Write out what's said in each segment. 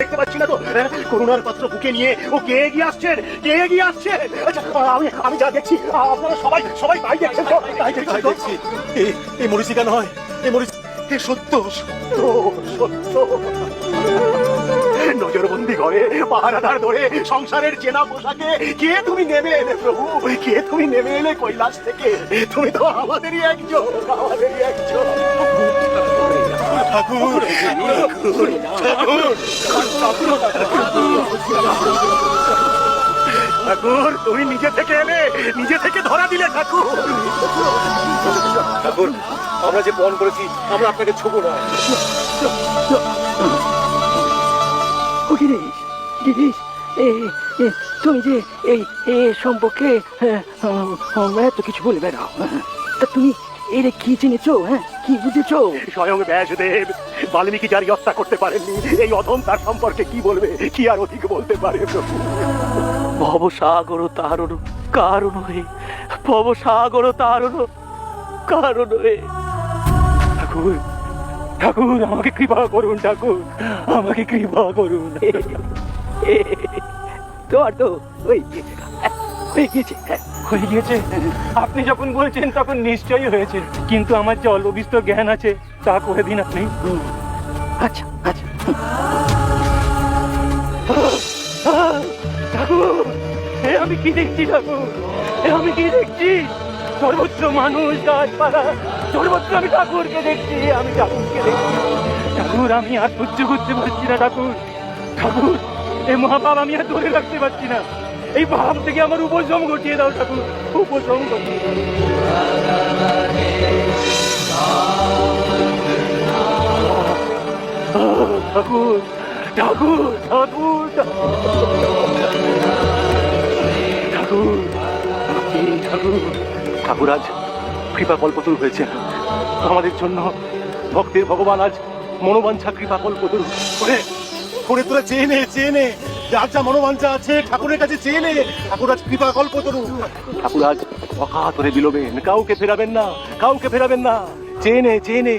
দেখতে পাচ্ছি না তো? করুণার পাত্র বুকে নিয়ে। ও কে এগিয়ে আসছেন কে এগিয়ে আসছে? আচ্ছা আমি আমি যা দেখছি আপনারা সবাই সবাই তাই দেখছেন তো? তাই দেখছি এই এই মরিচিকা নয় এই মরিচ এ সত্য সত্য। সত্য নজরবন্দি ঘরে পাহারাদার ধরে সংসারের চেনা পোশাকে কে তুমি নেমে এলে প্রভু? কে তুমি নেমে এলে কৈলাস থেকে? তুমি তো আমাদেরই একজন আমাদেরই একজন। ঠাকুর ঠাকুর তুমি নিজে থেকে এলে নিজে থেকে ধরা দিলে ঠাকুর। ঠাকুর আমরা যে পণ করেছি আমরা আপনাকে ছোবো না। গিরিশ গিরিশ তুমি যে এই সম্পর্কে হ্যাঁ, উম, উম, এত কিছু বলবে না। হ্যাঁ। তা তুমি এরে কি জেনেছো হ্যাঁ? কি বুঝেছ? স্বয়ং ব্যাসদেব বাল্মীকি যার হত্যা করতে পারেননি এই অধম তার সম্পর্কে কি বলবে কি আর অধিক বলতে পারে? ভবসাগর তারণ কারণ হয়ে ভবসাগর তারণ কারণ হয়ে। ঠাকুর ঠাকুর আমাকে কৃপা করুন ঠাকুর আমাকে কৃপা করুন। তোমার তো ওই হয়ে গিয়েছে হ্যাঁ। গিয়েছে আপনি যখন বলছেন, তখন নিশ্চয়ই হয়েছে। কিন্তু আমার যে জ্ঞান আছে, তা করে দিন আপনি। আচ্ছা আচ্ছা। এ আমি কি দেখছি, ঠাকুর? এ আমি কি দেখছি? মানুষ, গাছপালা, সর্বত্র আমি ঠাকুরকে দেখছি, আমি ঠাকুরকে দেখছি। ঠাকুর, আমি আর সহ্য করতে পারছি না, ঠাকুর। ঠাকুর এই মহাপাপ আমি আর ধরে রাখতে পারছি না। এই ভাব থেকে আমার উপশম ঘটিয়ে দাও ঠাকুর, উপশম ঘটিয়ে ঠাকুর ঠাকুর ঠাকুর ঠাকুর ঠাকুর ঠাকুর। আজ কৃপা কল্পতরু হয়েছে। আমাদের জন্য ভক্তের ভগবান আজ মনোবাঞ্ছা কৃপা কল্পতরু। করে তোরা চেয়ে নে চেয়ে নে। যার যা মনোবাঞ্ছা আছে ঠাকুরের কাছে চেয়ে নে। ঠাকুর আজ কৃপা কল্প তরু ঠাকুর আজ অকাতরে বিলোবেন। কাউকে ফেরাবেন না কাউকে ফেরাবেন না। চেনে চেনে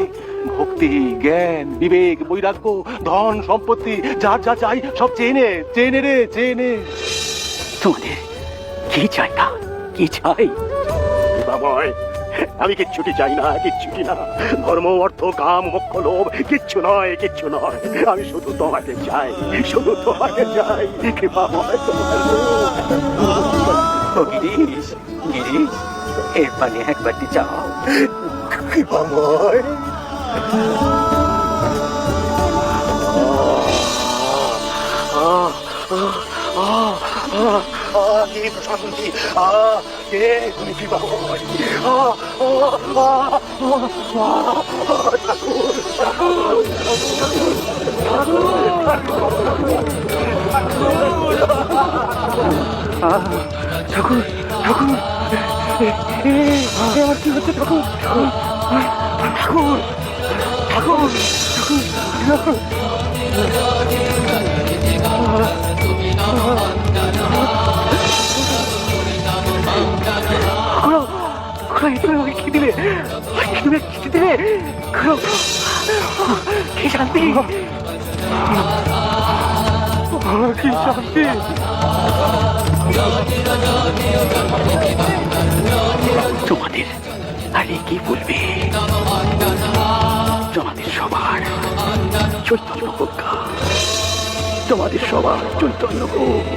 ভক্তি জ্ঞান বিবেক বৈরাগ্য ধন সম্পত্তি যার যা চাই সব চেনে চেনে রে চেনে তোমাদের কি চাই না কি চাই? বাবাই আমি কিচ্ছুটি চাই না কিচ্ছুটি না। ধর্ম অর্থ কাম মোক্ষ লোভ কিচ্ছু নয় কিচ্ছু নয়। আমি শুধু তোমাকে চাই শুধু তোমাকে চাই। ও গিরিশ গিরিশ এর পানি একবারটি চাও কৃপাময় আহ, আহ, আহ, আহ, আহ, কে প্রশান্তি আহ, কে তুমি কৃপাময় আহ, আহ, আহ, আহ, আহ, ঠাকুর ঠাকুর ঠাকুর ঠাকুর এ, এ, এ, আমার কি হচ্ছে ঠাকুর ঠাকুর ঠাকুর ঠাকুর ঠাকুর খুড়ো খুড়ো তুমি আমাকে কি দিলে দিলে কি দিলে কি শান্তি? কি শান্তি? তোমাদের আরে কি বলবে? তোমাদের সবার চৈতন্য হোক তোমাদের সবার চৈতন্য হোক